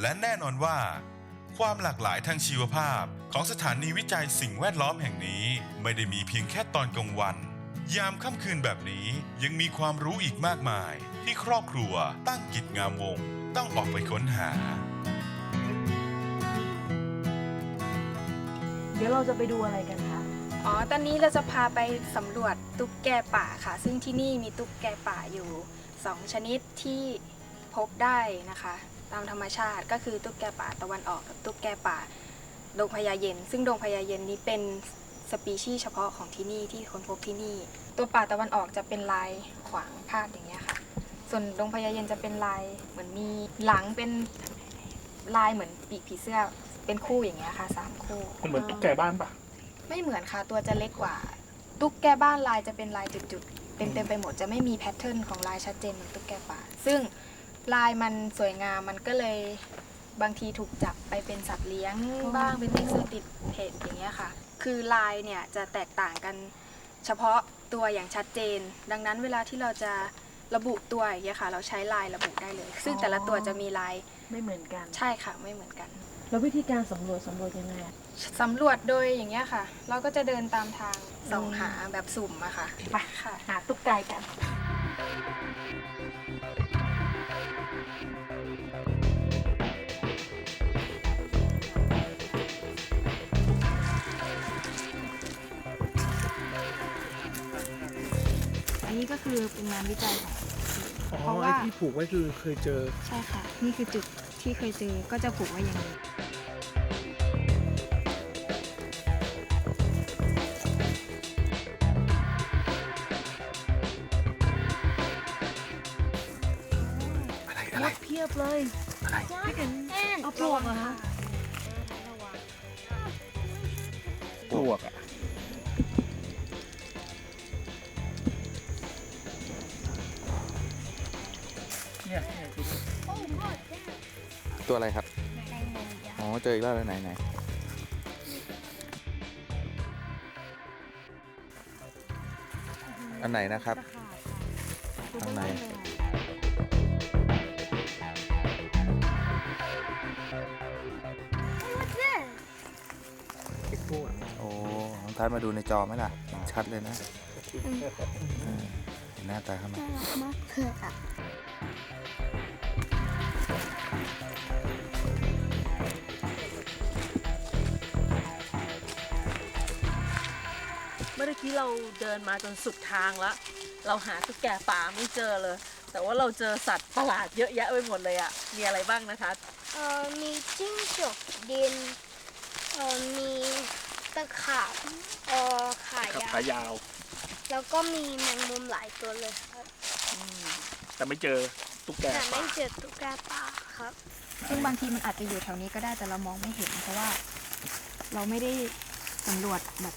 และแน่นอนว่า ความหลากหลายทางชีวภาพของสถานีวิจัยสิ่งแวดล้อมแห่งนี้ ไม่ได้มีเพียงแค่ตอนกลางวัน ยามค่ำคืนแบบนี้ยังมีความรู้อีกมากมาย ที่ครอบครัวตั้งกิจงามวง ต้องออกไปค้นหา เดี๋ยวเราจะไปดูอะไรกันคะ อ๋อ ตอนนี้เราจะพาไปสำรวจตุ๊กแกป่าค่ะ ซึ่งที่นี่มีตุ๊กแกป่าอยู่ 2 ชนิดที่พบได้นะคะ ตามธรรมชาติ ก็คือตุ๊กแกป่าตะวันออกกับตุ๊กแกป่าดงพญาเย็น ซึ่งดงพญาเย็นนี้เป็นสปีชีส์เฉพาะของที่นี่ที่ค้นพบที่นี่ ตัวป่าตะวันออกจะเป็นลายขวางพาดอย่างเงี้ยค่ะ ส่วนดงพญาเย็นจะเป็นลายเหมือนมีหลังเป็นลายเหมือนปีกผีเสื้อเป็นคู่อย่างเงี้ยค่ะสามคู่มันเหมือนตุ๊กแกบ้านปะไม่เหมือนค่ะตัวจะเล็กกว่า ตุ๊กแกบ้านลายจะเป็นลายจุดๆเต็มๆไปหมดจะไม่มีแพทเทิร์นของลายชัดเจนเหมือนตุ๊กแกป่า ซึ่ง ลายมันสวยงามมันก็เลยบางทีถูกจับไปเป็นสัตว์เลี้ยงบ้างเป็นเอ็กซ์ติดเพจอย่างเงี้ยค่ะ คือลายเนี่ยจะแตกต่างกันเฉพาะตัวอย่างชัดเจน ดังนั้นเวลาที่เราจะระบุตัวอย่างเงี้ยค่ะ เราใช้ลายระบุได้เลย ซึ่งแต่ละตัวจะมีลายไม่เหมือนกัน ใช่ค่ะไม่เหมือนกัน แล้ววิธีการสำรวจสำรวจยังไงอะสำรวจโดยอย่างเงี้ยค่ะ เราก็จะเดินตามทางส่องหาแบบสุ่มอะค่ะไปค่ะ หาตุ๊กไกกัน นนี้ก็คือเป็นงานวิจัยของอ๋อเพราะไอ้ว่าที่ผูกไว้คือเคยเจอ ใช่ค่ะ นี่คือจุดที่เคยเจอก็จะผูกไว้อย่างนี้ อะไรมอะไรดเพียบเลยอะไรเอาปลวกเหรอคะปลวกอะ ตัวอะไรครับ อ๋อ เจออีกแล้วไหนไหนอันไหนนะครับข้างในโอ้น้องทัดมาดูในจอไหมล่ะ ชัดเลยนะเห็นหน้าตาเข้ามาเมื่อกี้เราเดินมาจนสุดทางแล้ว เราหาตุ๊กแกป่าไม่เจอเลย แต่ว่าเราเจอสัตว์ประหลาดเยอะแยะไปหมดเลยอะมีอะไรบ้างนะคะเอ่อมีจิ้งจกดินเอ่อมีตะขาบเอ่อขากับยาวขายาว แล้วก็มีแมงมุมหลายตัวเลยครับแต่ไม่เจอตุ๊กแกแต่ป่าไม่เจอตุ๊กแกป่าครับ ซึ่งบางทีมันอาจจะอยู่แถวนี้ก็ได้แต่เรามองไม่เห็น เพราะว่า เราไม่ได้สำรวจแบบ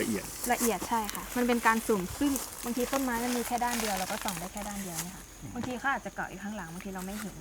ละเอียด ละเอียดใช่ค่ะ มันเป็นการสุ่มซึ่งบางทีต้นไม้มันมีแค่ด้านเดียวเราก็ส่องได้แค่ด้านเดียวเนี่ยค่ะบางทีเขาอาจจะเกาะอยู่ข้างหลังบางทีเราไม่เห็น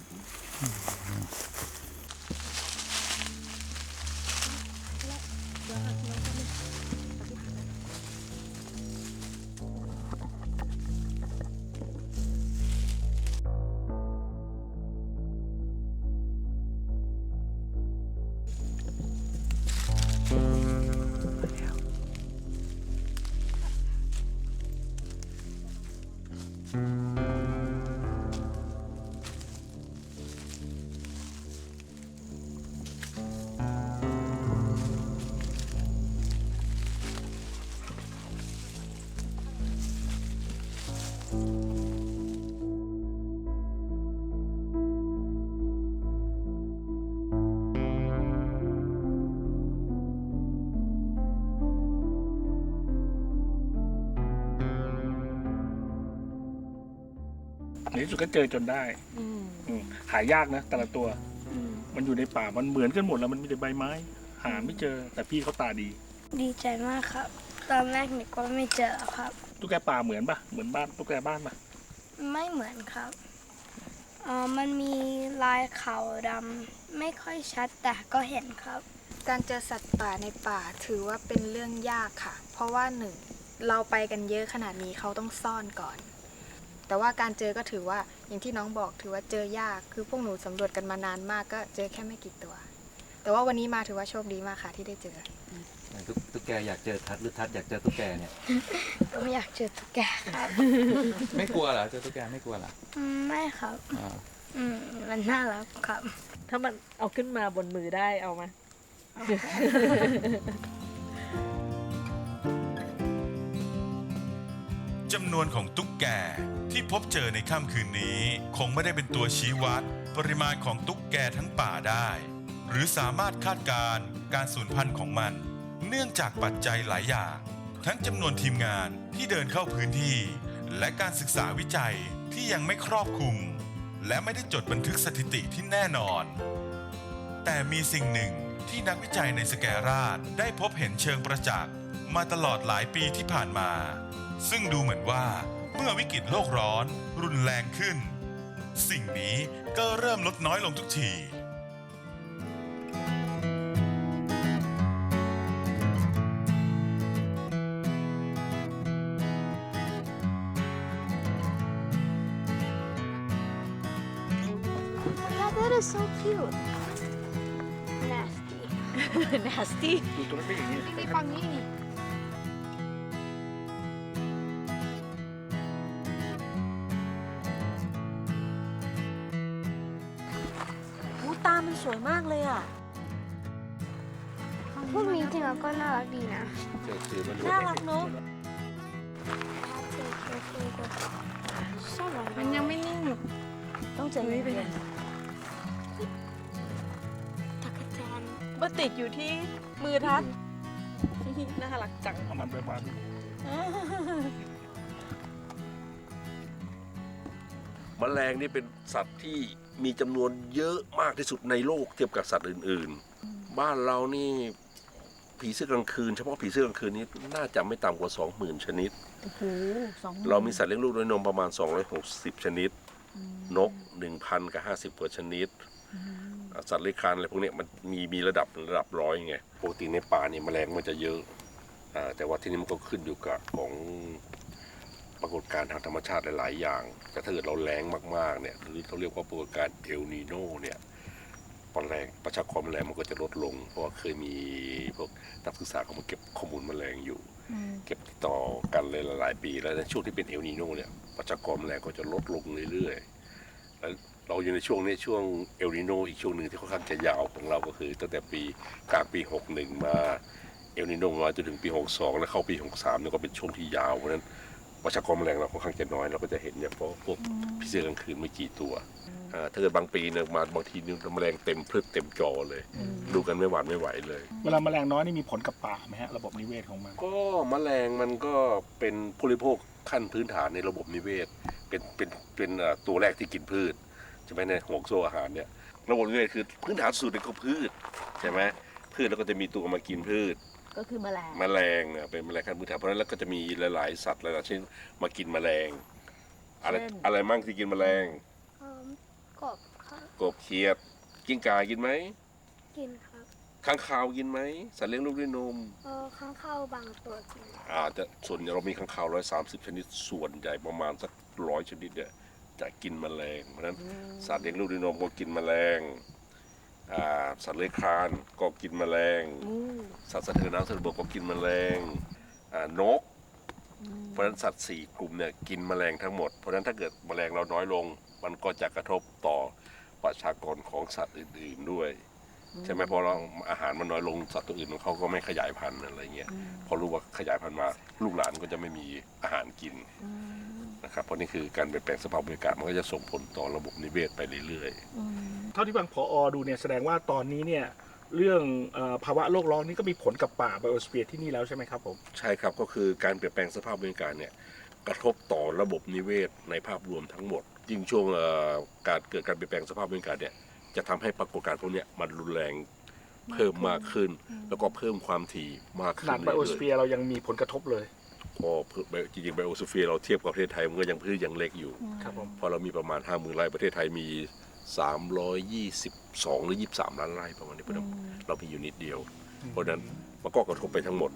ในที่สุดก็เจอจนได้อืมอืมหายากนะแต่ละตัวมันอยู่ในป่ามันเหมือนกันหมดแล้วมันมีแต่ใบไม้ หาไม่เจอ แต่พี่เขาตาดี ดีใจมากครับ ตอนแรกนึกว่าไม่เจอครับ ตุ๊กแกป่าเหมือนปะเหมือนบ้านตุ๊กแกบ้านปะไม่เหมือนครับเอ่อมันมีลายขาวดำไม่ค่อยชัดแต่ก็เห็นครับ การเจอสัตว์ป่าในป่าถือว่าเป็นเรื่องยากค่ะ เพราะว่าหนึ่งเราไปกันเยอะขนาดนี้เขาต้องซ่อนก่อน แต่ว่าการเจอก็ถือว่าอย่างที่น้องบอกถือว่าเจอยาก คือพวกหนูสำรวจกันมานานมากก็เจอแค่ไม่กี่ตัว แต่ว่าวันนี้มาถือว่าโชคดีมากค่ะที่ได้เจอตุ๊กตุ๊กแกอยากเจอทัดหรือทัดอยากเจอตุ๊กแกเนี่ยก็ไม่อยากเจอตุ๊กแกครับไม่กลัวเหรอเจอตุ๊กแกไม่กลัวเหรออืมไม่ครับ อ่าอืมมันน่ารักครับ ถ้ามันเอาขึ้นมาบนมือได้เอามา จำนวนของตุ๊กแกที่พบเจอในค่ำคืนนี้ คงไม่ได้เป็นตัวชี้วัด ปริมาณของตุ๊กแกทั้งป่าได้ หรือสามารถคาดการณ์การสูญพันธุ์ของมัน เนื่องจากปัจจัยหลายอย่าง ทั้งจำนวนทีมงานที่เดินเข้าพื้นที่ และการศึกษาวิจัยที่ยังไม่ครอบคลุม และไม่ได้จดบันทึกสถิติที่แน่นอน แต่มีสิ่งหนึ่งที่นักวิจัยในสแกราดได้พบเห็นเชิงประจักษ์มาตลอดหลายปีที่ผ่านมา ซึ่งดูเหมือนว่าเมื่อวิกฤตโลกร้อนรุนแรงขึ้น สิ่งนี้ก็เริ่มลดน้อยลงทุกที Yeah, that is so cute. Nasty. nasty ดูตัวเล็กๆอย่างนี้นี่ฟัง มันสวยมากเลยอะพวกนี้จริงๆแล้วก็น่ารักดีนะเจอถือมันน่ารักเนอะมันยังไม่นิ่งต้องใจเย็นจักรจันทร์ๆมาติดอยู่ที่มือทัดน่ารักจังเอามันไปวางแมลงนี่เป็นสัตว์ที่ มีจำนวนเยอะมากที่สุดในโลกเทียบกับสัตว์อื่น ๆ บ้านเรานี่ผีเสื้อกลางคืนเฉพาะผีเสื้อกลางคืนนี้น่าจะไม่ต่ำกว่า 20,000 ชนิด โอ้โหสองเรามีสัตว์เลี้ยงลูกด้วยนมประมาณ 260 ชนิดนก 1,000 กับ 50 กว่าชนิดสัตว์เลื้อยคลานอะไรพวกเนี้ยมันมีมีระดับระดับร้อยไงปกติในป่านี่แมลงมันจะเยอะอ่าแต่ว่าที่นี่มันก็ขึ้นอยู่กับของ ปรากฏการณ์ทางธรรมชาติหลาย ๆ อย่างแต่ถ้าเกิดเราแรงมาก ๆ เนี่ยหรือเขาเรียกว่าปรากฏการณ์เอลนีโนเนี่ยแมลงประชากรแมลงมันก็จะลดลง เพราะว่าเคยมีพวกนักศึกษาเขามาเก็บข้อมูลแมลงอยู่ เก็บติดต่อกันเลยหลายๆปี แล้วในช่วงที่เป็นเอลนีโนเนี่ยประชากรแมลงก็จะลดลงเรื่อยๆแล้วเราอยู่ในช่วงนี้ช่วงเอลนิโนอีกช่วงหนึ่งที่ค่อนข้างจะยาวของเราก็คือ ตั้งแต่ปีกลางปี 61 มาเอลนิโนมาจนถึงปี 62 แล้วเข้าปี 63เนี่ยก็เป็นช่วงที่ยาวเพราะฉะนั้น ประชากรแมลงเราค่อนข้างจะน้อยเราก็จะเห็นเนี่ยเพราะพวกพิเศษกลางคืนไม่กี่ตัวอ่าถ้าเกิดบางปีเนี่ยมาบางทีเนี่ยแมลงเต็มพลึดเต็มจอเลย ดูกันไม่หวาดไม่ไหวเลย เวลาแมลงน้อยนี่มีผลกับป่าไหมฮะระบบนิเวศของมัน ก็แมลงมันก็เป็นผู้บริโภคขั้นพื้นฐานในระบบนิเวศ เป็นเป็นเป็นเอ่อตัวแรกที่กินพืชใช่ไหมในห่วงโซ่อาหารเนี่ยระบบนิเวศคือพื้นฐานสุดเลยก็พืชใช่ไหมพืชแล้วก็จะมีตัวมากินพืช ก็คือแมลง แมลงเนี่ยเป็นแมลงขั้นพื้นฐานเพราะฉะนั้นแล้วก็จะมีหลายๆสัตว์หลายๆชนิดมากินแมลง อะไรเช่น อะไรมั่งที่กินแมลงเอิ่มกบครับกบเขียดกิ้งก่ากินไหมกินครับค้างคาวกินไหมสัตว์เลี้ยงลูกด้วยนม เออข้างเข้าวบางตัวกินอาจจะส่วนใหญ่เรามีข้างคาวร้อยสามสิบชนิดส่วนใหญ่ประมาณสักร้อยชนิดเนี่ยจะกินแมลงเพราะฉะนั้นสัตว์เลี้ยงลูกด้วยนมก็กินแมลง อ่าสัตว์เลื้อยคลานก็กินแมลงอืมสัตว์สะเทินน้ำสะเทินบกก็กินแมลงอ่านก เพราะฉะนั้นสัตว์สี่กลุ่มเนี่ยกินแมลงทั้งหมด เพราะฉะนั้นถ้าเกิดแมลงเราน้อยลง มันก็จะกระทบต่อประชากรของสัตว์อื่น ๆด้วยใช่ไหมพอเราอาหารมันน้อยลงสัตว์ตัวอื่นเขาก็ไม่ขยายพันธุ์อะไรเงี้ยพอรู้ว่าขยายพันธุ์มาลูกหลานก็จะไม่มีอาหารกิน นะครับเพราะนี่คือการเปลี่ยนแปลงสภาพบรรยากาศมันก็จะส่งผลต่อระบบนิเวศไปเรื่อยๆเท่าที่ฟังพออดูเนี่ยแสดงว่าตอนนี้เนี่ยเรื่องเออภาวะโลกร้อนนี่ก็มีผลกับป่าไบโอสเฟียร์ที่นี่แล้วใช่ไหมครับผมใช่ครับก็คือการเปลี่ยนแปลงสภาพบรรยากาศเนี่ยกระทบต่อระบบนิเวศในภาพรวมทั้งหมด ยิ่งช่วงเอ่อการเกิดการเปลี่ยนแปลงสภาพบรรยากาศเนี่ยจะทำให้ปรากฏการณ์พวกเนี้ยมันรุนแรงเพิ่มมากขึ้น แล้วก็เพิ่มความถี่มากขขึ้นนาดไบโอสเรื่เฟีอยยร์เรายังมีผลกระทบเลยๆ พอจริงๆไบโอสเฟียร์เราเทียบกับประเทศไทยมันก็ยังพื้นยังเล็กอยู่ครับผมพอเรามีประมาณ 5 0,000ไร่ประเทศไทยมี 322 หรือ 23 ล้านไร่ประมาณนี้เพราะฉะนั้นเรามีอยู่นิดเดียว เพราะฉะนั้นมันก็กระทบไปทั้งหมด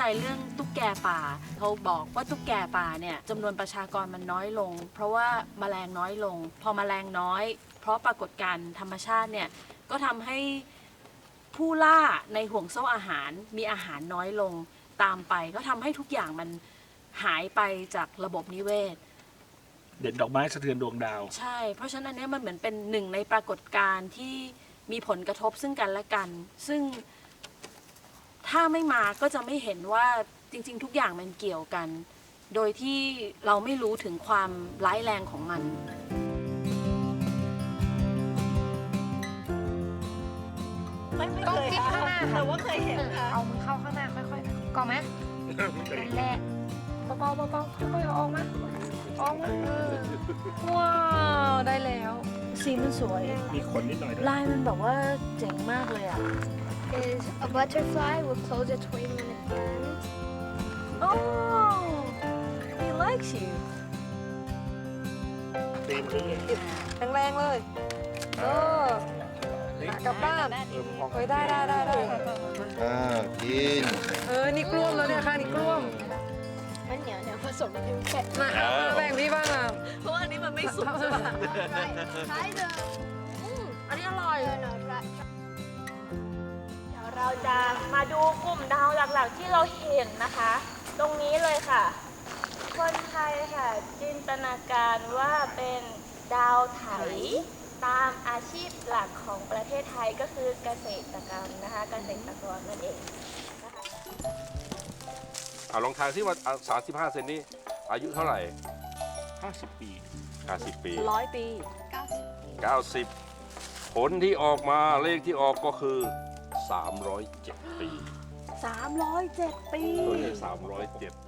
จัยเรื่องตุ๊กแกป่าเขาบอกว่าตุ๊กแกป่าเนี่ยจำนวนประชากรมันน้อยลง เพราะว่าแมลงน้อยลง พอแมลงน้อย เพราะปรากฏการณ์ธรรมชาติเนี่ยก็ทำให้ผู้ล่าในห่วงโซ่อาหารมีอาหารน้อยลงตามไป ก็ทำให้ทุกอย่างมันหายไปจากระบบนิเวศ เด่นดอกไม้สะเทือนดวงดาว ใช่ เพราะฉะนั้นอันเนี้ยมันเหมือนเป็นหนึ่งในปรากฏการณ์ที่มีผลกระทบซึ่งกันและกัน ซึ่ง ถ้าไม่มาก็จะไม่เห็นว่าจริง ๆ ทุกอย่างมันเกี่ยวกัน โดยที่เราไม่รู้ถึงความร้ายแรงของมัน ไม่ไม่เคยข้างหน้าแต่ว่าเคยเห็นค่ะ เอามือเข้าข้างหน้าค่อยๆก่อนไหมนั่นแหละเบาๆเบาๆค่อยๆเอาออกมาออกมาเออว้าวได้แล้ว สีมันสวย มีขนนิดหน่อยด้วยลายมันแบบว่าเจ๋งมากเลยอะ is a butterfly with close its wing when it lands. Oh he likes you ตีมเรื่อยแรงๆเลยเออหากลับบ้านเฮ้ยได้ได้ได้ได้อ่ากินเออนี่กล้วมแล้วเนี่ยค่ะนี่กล้วมมันเหนียวเดี๋ยวผสมกันแค่มาแบ่งพี่บ้างอะเพราะว่าอันนี้มันไม่สุกใช่ปะใช่เลยอันนี้อร่อยเดี๋ยว เราเดี๋ยวเราจะมาดูกลุ่มดาวหลักๆ ที่เราเห็นนะคะ ตรงนี้เลยค่ะ คนไทยค่ะ จินตนาการว่าเป็นดาวไถ ตามอาชีพหลักของประเทศไทยก็คือเกษตรกรรมนะคะ เกษตรกรนั่นเองเอาลองทายซิว่าสามสิบห้าเซนนี้ อายุเท่าไหร่50 ปี 50ปี ร้อยปี 90 ผลที่ออกมาเลขที่ออกก็คือ 307 ปี307 ปี ตัวเลข307